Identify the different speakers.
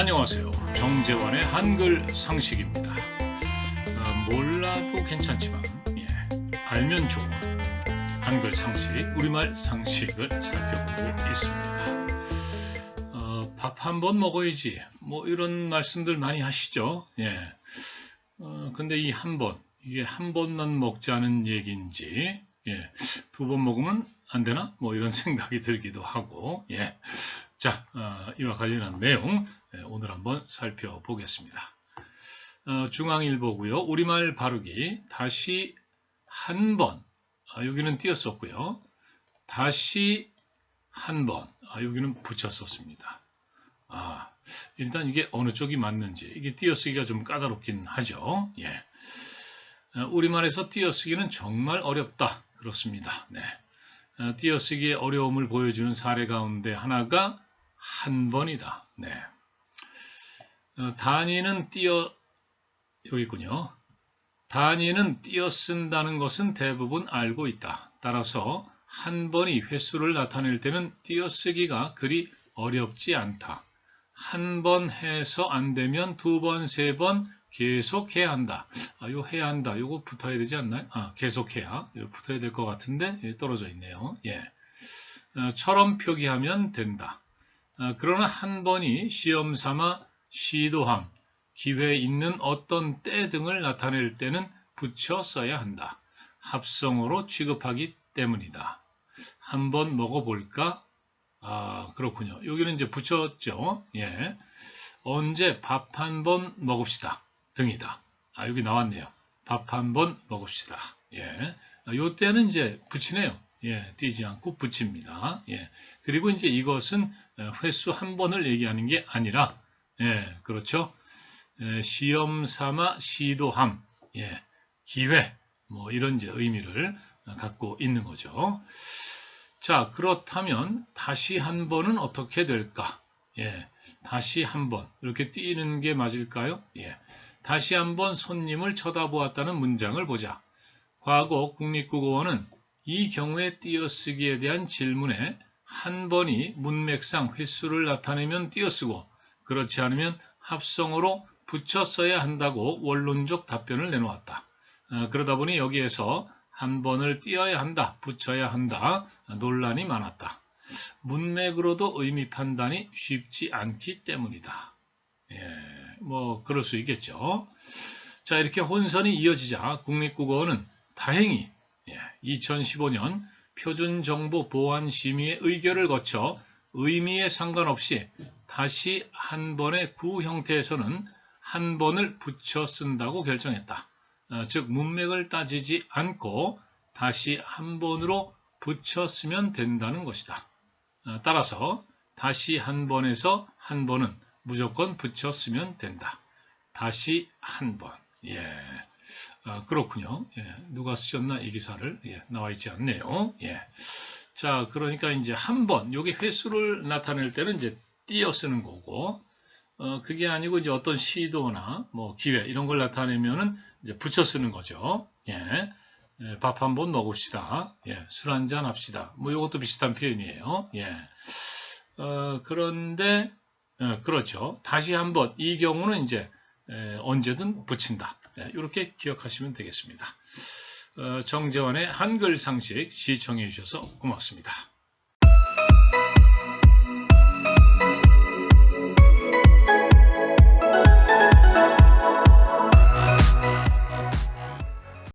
Speaker 1: 안녕하세요. 정재환의 한글 상식입니다. 어, 몰라도 괜찮지만 예, 알면 좋은 한글 상식, 우리말 상식을 살펴보고 있습니다. 어, 밥 한 번 먹어야지 뭐 이런 말씀들 많이 하시죠. 예. 어, 근데 이 한 번, 이게 한 번만 먹자는 얘기인지 예, 두 번 먹으면 안 되나? 뭐 이런 생각이 들기도 하고 예. 자, 어, 이와 관련한 내용 예, 오늘 한번 살펴보겠습니다. 어, 중앙일보고요. 우리말 바르기 다시 한 번, 아, 여기는 띄었었고요. 다시 한 번, 아, 여기는 붙였었습니다. 아, 일단 이게 어느 쪽이 맞는지 이게 띄어쓰기가 좀 까다롭긴 하죠. 예. 어, 우리말에서 띄어쓰기는 정말 어렵다. 그렇습니다. 네. 어, 띄어쓰기의 어려움을 보여주는 사례 가운데 하나가 한 번이다. 네. 어, 단위는 띄어 여기 있군요. 단위는 띄어 쓴다는 것은 대부분 알고 있다. 따라서 한 번이 횟수를 나타낼 때는 띄어쓰기가 그리 어렵지 않다. 한 번 해서 안 되면 두 번, 세 번 계속 해야 한다. 아, 요 해야 한다. 요거 붙어야 되지 않나요? 아, 계속해야. 요 붙어야 될 것 같은데 여기 떨어져 있네요. 예. 어, 처럼 표기하면 된다. 아, 그러나 한 번이 시험 삼아 시도함, 기회 있는 어떤 때 등을 나타낼 때는 붙여 써야 한다. 합성어로 취급하기 때문이다. 한번 먹어볼까? 아, 그렇군요. 여기는 이제 붙였죠. 예. 언제 밥 한 번 먹읍시다. 등이다. 아, 여기 나왔네요. 밥 한 번 먹읍시다. 예. 아, 요 때는 이제 붙이네요. 예, 띄지 않고 붙입니다. 예. 그리고 이제 이것은 횟수 한 번을 얘기하는 게 아니라, 예, 그렇죠. 예, 시험 삼아 시도함, 예, 기회, 뭐 이런 이제 의미를 갖고 있는 거죠. 자, 그렇다면 다시 한 번은 어떻게 될까? 예, 다시 한 번. 이렇게 띄는 게 맞을까요? 예. 다시 한 번 손님을 쳐다보았다는 문장을 보자. 과거 국립국어원은 이 경우에 띄어쓰기에 대한 질문에 한 번이 문맥상 횟수를 나타내면 띄어쓰고 그렇지 않으면 합성어로 붙여 써야 한다고 원론적 답변을 내놓았다. 어, 그러다 보니 여기에서 한 번을 띄어야 한다, 붙여야 한다 논란이 많았다. 문맥으로도 의미 판단이 쉽지 않기 때문이다. 예, 뭐 그럴 수 있겠죠. 자 이렇게 혼선이 이어지자 국립국어원은 다행히 2015년 표준정보보안심의의 의결을 거쳐 의미에 상관없이 다시 한 번의 구 형태에서는 한 번을 붙여 쓴다고 결정했다. 어, 즉 문맥을 따지지 않고 다시 한 번으로 붙여 쓰면 된다는 것이다. 어, 따라서 다시 한 번에서 한 번은 무조건 붙여 쓰면 된다. 다시 한 번. 예. 아, 그렇군요. 예, 누가 쓰셨나 이 기사를 예, 나와 있지 않네요. 예. 자, 그러니까 이제 한 번, 여기 횟수를 나타낼 때는 이제 띄어 쓰는 거고, 어, 그게 아니고 이제 어떤 시도나 뭐 기회 이런 걸 나타내면은 이제 붙여 쓰는 거죠. 예. 예, 밥 한 번 먹읍시다. 예, 술 한 잔 합시다. 뭐 이것도 비슷한 표현이에요. 예. 어, 그런데 어, 그렇죠. 다시 한번 이 경우는 이제 에, 언제든 붙인다. 네, 이렇게 기억하시면 되겠습니다. 어, 정재환의 한글 상식 시청해 주셔서 고맙습니다.